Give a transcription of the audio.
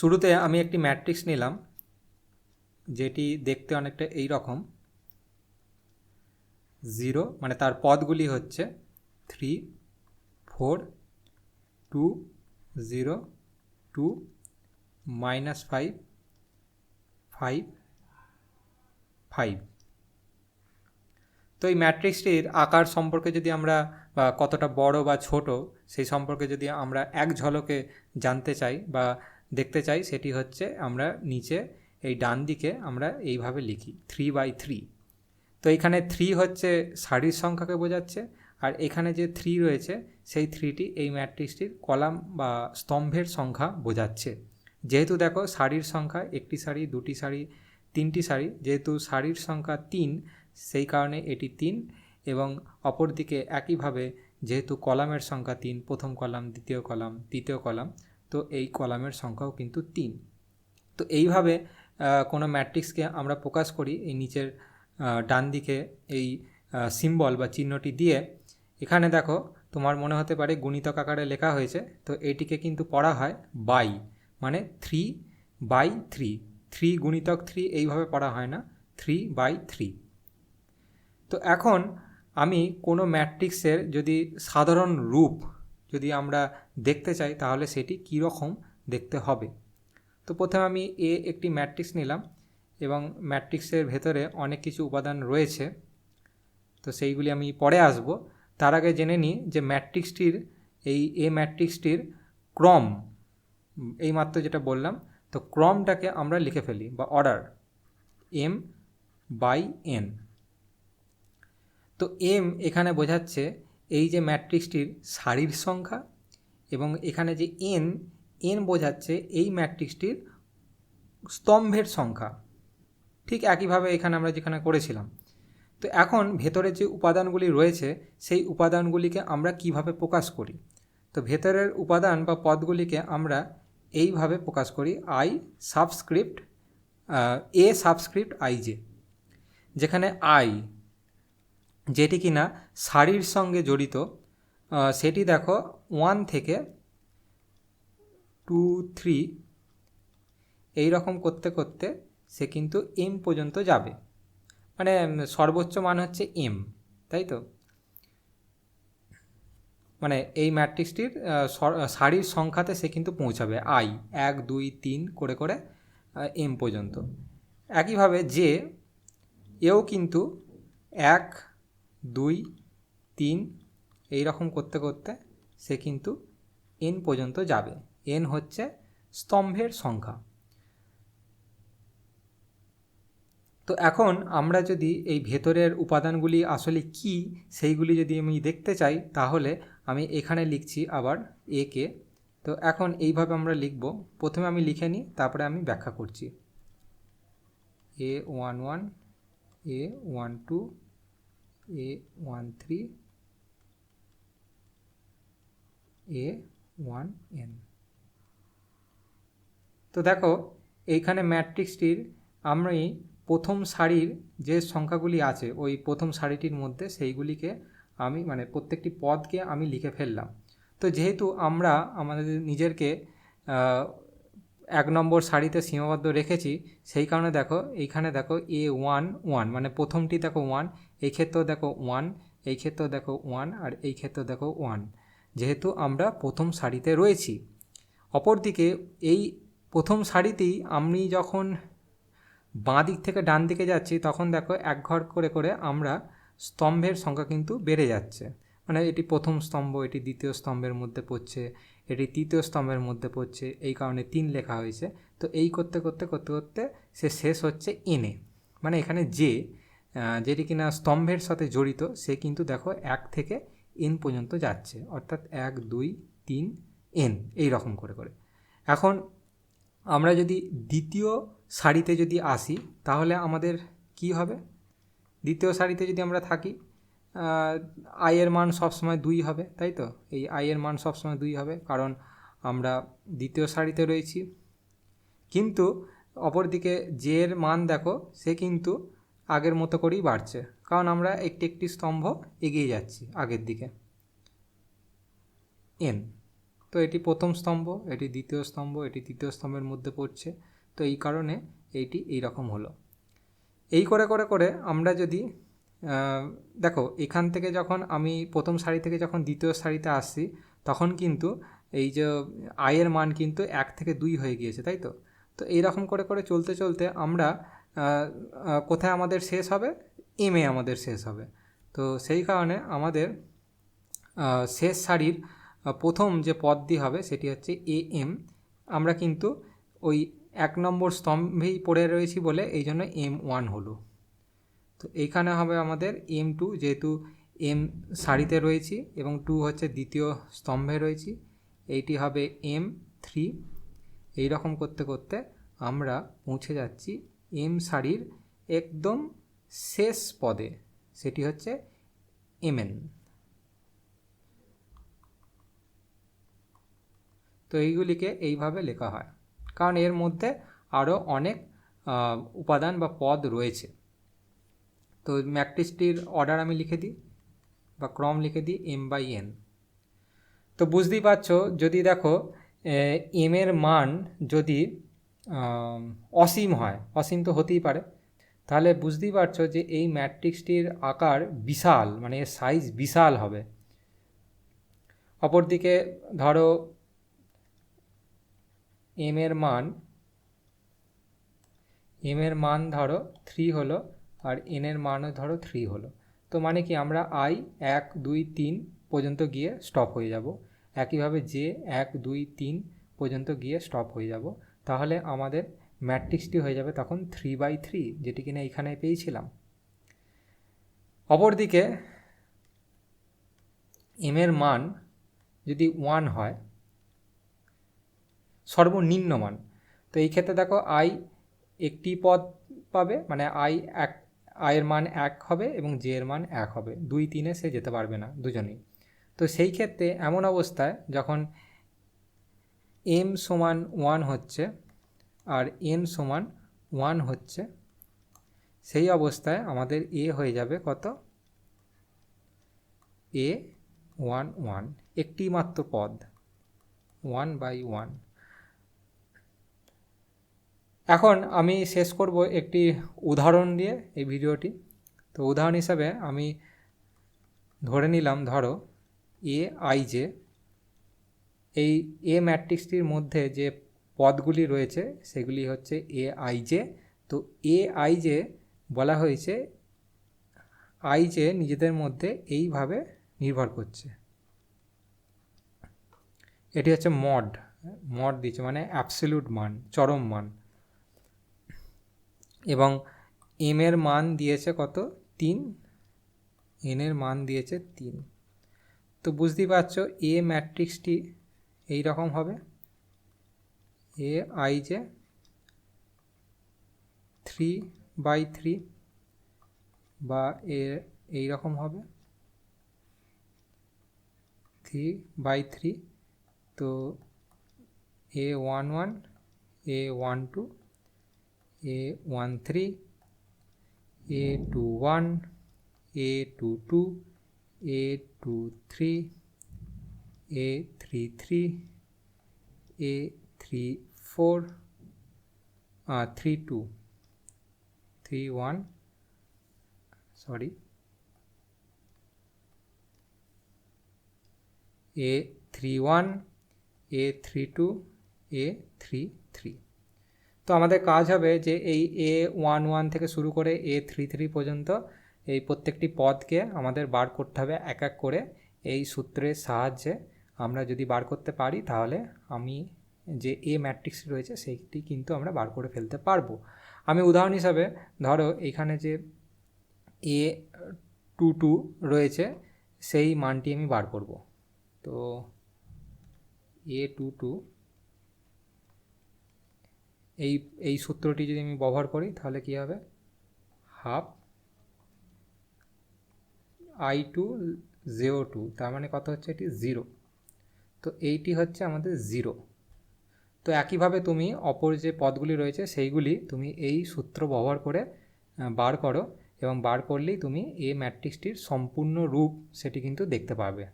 শুরুতে আমি একটি ম্যাট্রিক্স নিলাম, যেটি দেখতে অনেকটা এই রকম। জিরো মানে তার পদগুলি হচ্ছে three, four, two, zero, two, minus five five five. তো এই ম্যাট্রিক্সটির আকার সম্পর্কে যদি আমরা, বা কতটা বড় বা ছোট, সেই সম্পর্কে যদি আমরা এক ঝলকে জানতে চাই, বা দেখতে চাই, সেটি হচ্ছে আমরা নিচে এই ডান দিকে আমরা এইভাবে লিখি থ্রি বাই থ্রি তো এখানে থ্রি হচ্ছে সারির সংখ্যাকে বোঝাচ্ছে, আর এখানে যে থ্রি রয়েছে, সেই থ্রিটি এই ম্যাট্রিক্সটির কলাম বা স্তম্ভের সংখ্যা বোঝাচ্ছে। যেহেতু দেখো সারির সংখ্যা, একটি সারি, দুটি সারি, তিনটি সারি, যেহেতু সারির সংখ্যা তিন, সেই কারণে এটি তিন, এবং অপরদিকে একইভাবে যেহেতু কলামের সংখ্যা তিন, প্রথম কলাম, দ্বিতীয় কলাম, তৃতীয় কলাম তো এই কলামের সংখ্যাও কিন্তু তিন। তো এইভাবে কোনো ম্যাট্রিক্সকে আমরা প্রকাশ করি, এই নিচের ডান দিকে এই সিম্বল বা চিহ্নটি দিয়ে। এখানে দেখো, তোমার মনে হতে পারে গুণিতক আকারে লেখা হয়েছে, তো এইটিকে কিন্তু পড়া হয় বাই মানে থ্রি বাই থ্রি থ্রি গুণিতক থ্রি এইভাবে পড়া হয় না থ্রি বাই থ্রি তো এখন আমি কোনো ম্যাট্রিক্সের যদি সাধারণ রূপ যদি আমরা দেখতে চাই, তাহলে সেটি কীরকম দেখতে হবে। তো প্রথমে আমি এ একটি ম্যাট্রিক্স নিলাম এবং ম্যাট্রিক্সের ভেতরে অনেক কিছু উপাদান রয়েছে। তো সেইগুলি আমি পরে আসব। তার আগে জেনে নিই যে ম্যাট্রিক্সটির, এই এ ম্যাট্রিক্সটির ক্রম, এইমাত্র যেটা বললাম, তো ক্রমটাকে আমরা লিখে ফেলি বা অর্ডার, এম বাই এন। তো এম এখানে বোঝাচ্ছে এই যে ম্যাট্রিক্সটির সারির সংখ্যা এবং এখানে যে এন এন বোঝাচ্ছে এই ম্যাট্রিক্সটির স্তম্ভের সংখ্যা। ঠিক একইভাবে এখানে আমরা যেখানে করেছিলাম। তো এখন ভেতরে যে উপাদানগুলি রয়েছে, সেই উপাদানগুলিকে আমরা কীভাবে প্রকাশ করি? তো ভেতরের উপাদান বা পদগুলিকে আমরা এইভাবে প্রকাশ করি I subscript A subscript I J যেখানে আই যেটি কিনা শাড়ির সঙ্গে জড়িত সেটি দেখো ওয়ান থেকে টু থ্রি এই রকম করতে করতে সে কিন্তু এম পর্যন্ত যাবে। মানে সর্বোচ্চ মান হচ্ছে এম তাই তো? মানে এই ম্যাট্রিক্সটির সারির সংখ্যাতে সে কিন্তু পৌঁছাবে আই এক, দুই, তিন করে করে এম পর্যন্ত। একইভাবে যে এও কিন্তু এক, দুই, তিন এই রকম করতে করতে সে কিন্তু এন পর্যন্ত যাবে। এন হচ্ছে স্তম্ভের সংখ্যা। তো এখন আমরা যদি এই ভেতরের উপাদানগুলি আসলে কি, সেইগুলি যদি আমি দেখতে চাই, তাহলে আমি এখানে লিখছি আবার এ কে। তো এখন এইভাবে আমরা লিখব। প্রথমে আমি লিখে নিই, তারপরে আমি ব্যাখ্যা করছি। A one one A one two A one three A one N তো দেখো, এইখানে ম্যাট্রিক্সটির আমি প্রথম সারির যে সংখ্যাগুলি আছে, ওই প্রথম সারিটির মধ্যে সেইগুলিকে আমি মানে প্রত্যেকটি পদকে আমি লিখে ফেললাম। তো যেহেতু আমরা আমাদের নিজেরকে এক নম্বর সারিতে সীমাবদ্ধ রেখেছি, সেই কারণে দেখো, এইখানে দেখো এ ওয়ান ওয়ান মানে প্রথমটি দেখো ওয়ান এই ক্ষেত্রেও দেখো ওয়ান এই ক্ষেত্রেও দেখো ওয়ান আর এই ক্ষেত্রেও দেখো ওয়ান যেহেতু আমরা প্রথম সারিতে রয়েছি। অপরদিকে এই প্রথম সারিতেই আমি যখন বাঁ দিক থেকে ডান দিকে যাচ্ছি, তখন দেখো এক ঘর করে করে আমরা স্তম্ভের সংখ্যা কিন্তু বেড়ে যাচ্ছে। মানে এটি প্রথম স্তম্ভ, এটি দ্বিতীয় স্তম্ভের মধ্যে পড়ছে, এটি তৃতীয় স্তম্ভের মধ্যে পড়ছে, এই কারণে তিন লেখা হয়েছে। তো এই করতে করতে করতে করতে সে শেষ হচ্ছে এনে মানে এখানে যে যেটি কিনা স্তম্ভের সাথে জড়িত, সে কিন্তু দেখো এক থেকে এন পর্যন্ত যাচ্ছে, অর্থাৎ এক, দুই, তিন এন এই রকম করে করে। এখন আমরা যদি দ্বিতীয় সারিতে যদি আসি, তাহলে আমাদের কি হবে? দ্বিতীয় সারিতে যদি আমরা থাকি আয়ের মান সবসময় দুই হবে, তাই তো? এই আয়ের মান সবসময় দুই হবে, কারণ আমরা দ্বিতীয় সারিতে রয়েছি। কিন্তু অপরদিকে জের মান দেখো, সে কিন্তু আগের মতো করেই বাড়ছে। কারণ আমরা একটি একটি স্তম্ভ এগিয়ে যাচ্ছি আগের দিকে। এন তো এটি প্রথম স্তম্ভ, এটি দ্বিতীয় স্তম্ভ, এটি তৃতীয় স্তম্ভের মধ্যে পড়ছে। তো এই কারণে এইটি এই রকম হলো। এই করে করে করে আমরা যদি দেখো, এখান থেকে যখন আমি প্রথম সারি থেকে যখন দ্বিতীয় সারিতে আসছি, তখন কিন্তু এই যে আয়ের মান কিন্তু এক থেকে দুই হয়ে গিয়েছে, তাই তো? তো এইরকম করে করে চলতে চলতে আমরা কোথায় আমাদের শেষ হবে? এমে আমাদের শেষ হবে। তো সেই কারণে আমাদের শেষ সারির প্রথম যে পদটি হবে সেটি হচ্ছে এ এম আমরা কিন্তু ওই এক নম্বর স্তম্ভেই পড়ে রয়েছি বলে এই জন্য এম ওয়ান হলো। তো এইখানে হবে আমাদের এম টু যেহেতু এম সারিতে রয়েছি এবং টু হচ্ছে দ্বিতীয় স্তম্ভে রয়েছি, এইটি হবে এম থ্রি এই রকম করতে করতে আমরা পৌঁছে যাচ্ছি এম সারির একদম শেষ পদে, সেটি হচ্ছে এমএন তো এইগুলিকে এইভাবে লেখা হয়। কারণ এর মধ্যে আরও অনেক উপাদান বা পদ রয়েছে। তো ম্যাট্রিক্সটির অর্ডার আমি লিখে দিই, বা ক্রম লিখে দিই, এম বাই এন। তো বুঝতেই পারছ, যদি দেখো এম এর মান যদি অসীম হয়। অসীম তো হতেই পারে। তাহলে বুঝতেই পারছ যে এই ম্যাট্রিক্সটির আকার বিশাল মানে এর সাইজ বিশাল হবে। অপরদিকে ধরো এম এর মান এম এর মান ধরো থ্রি হলো আর এন এর মানও ধরো থ্রি হলো। তো মানে কি আমরা আই এক, দুই, তিন পর্যন্ত গিয়ে স্টপ হয়ে যাব। একইভাবে যে এক, দুই, তিন পর্যন্ত গিয়ে স্টপ হয়ে যাব। তাহলে আমাদের ম্যাট্রিক্সটি হয়ে যাবে তখন থ্রি বাই থ্রি যেটি কিনা এখানে পেয়েছিলাম। অপরদিকে এম এর মান যদি ওয়ান হয়, সর্বনিম্ন মান, তো এই ক্ষেত্রে দেখো আই একটি পদ পাবে মানে আই এক আয়ের মান এক হবে এবং জে এর মান এক হবে। দুই তিনে সে যেতে পারবে না, দুজনেই। তো সেই ক্ষেত্রে এমন অবস্থায় যখন এম সমান ওয়ান হচ্ছে আর এন সমান ওয়ান হচ্ছে, সেই অবস্থায় আমাদের এ হয়ে যাবে কত? এ ওয়ান ওয়ান একটি মাত্র পদ ওয়ান বাই ওয়ান এখন আমি শেষ করব একটি উদাহরণ দিয়ে এই ভিডিওটি। তো উদাহরণ হিসাবে আমি ধরে নিলাম, ধরো এ আই জে এই এ ম্যাট্রিক্সটির মধ্যে যে পদগুলি রয়েছে, সেগুলি হচ্ছে এ আই জে তো এ আই জে বলা হয়েছে আই জে নিজেদের মধ্যে এইভাবে নির্ভর করছে। এটি হচ্ছে মড মড দিচ্ছে মানে অ্যাবসলিউট মান, চরম মান। এবং এম এর মান দিয়েছে কত? তিন। এন এর মান দিয়েছে তিন। তো বুঝতেই পারছ এ ম্যাট্রিক্সটি এই রকম হবে। A I J three by three বা এ এই রকম হবে। থ্রি বাই থ্রি তো A one one A one two A one three A two one A two two A two three A three three A three four three two three one sorry A three one A three two A three three তো আমাদের কাজ হবে যে এই এ one one থেকে শুরু করে এ three three পর্যন্ত এই প্রত্যেকটি পদকে আমাদের বার করতে হবে এক এক করে এই সূত্রের সাহায্যে আমরা যদি বার করতে পারি, তাহলে আমি যে এ ম্যাট্রিক্স রয়েছে, সেইটি কিন্তু আমরা বার করে ফেলতে পারব। আমি উদাহরণ হিসাবে ধরো, এখানে যে এ টু টু রয়েছে, সেই মানটি আমি বার করব। তো এ টু টু, এই এই সূত্রটি যদি আমি ব্যবহার করি, তাহলে কী হবে? Half I two zero two, তার মানে কত হচ্ছে? এটি জিরো তো এইটি হচ্ছে আমাদের জিরো তো একইভাবে তুমি অপর যে পদগুলি রয়েছে, সেইগুলি তুমি এই সূত্র ব্যবহার করে বার করো এবং বার করলেই তুমি এ ম্যাট্রিক্সটির সম্পূর্ণ রূপ সেটি কিন্তু দেখতে পাবে।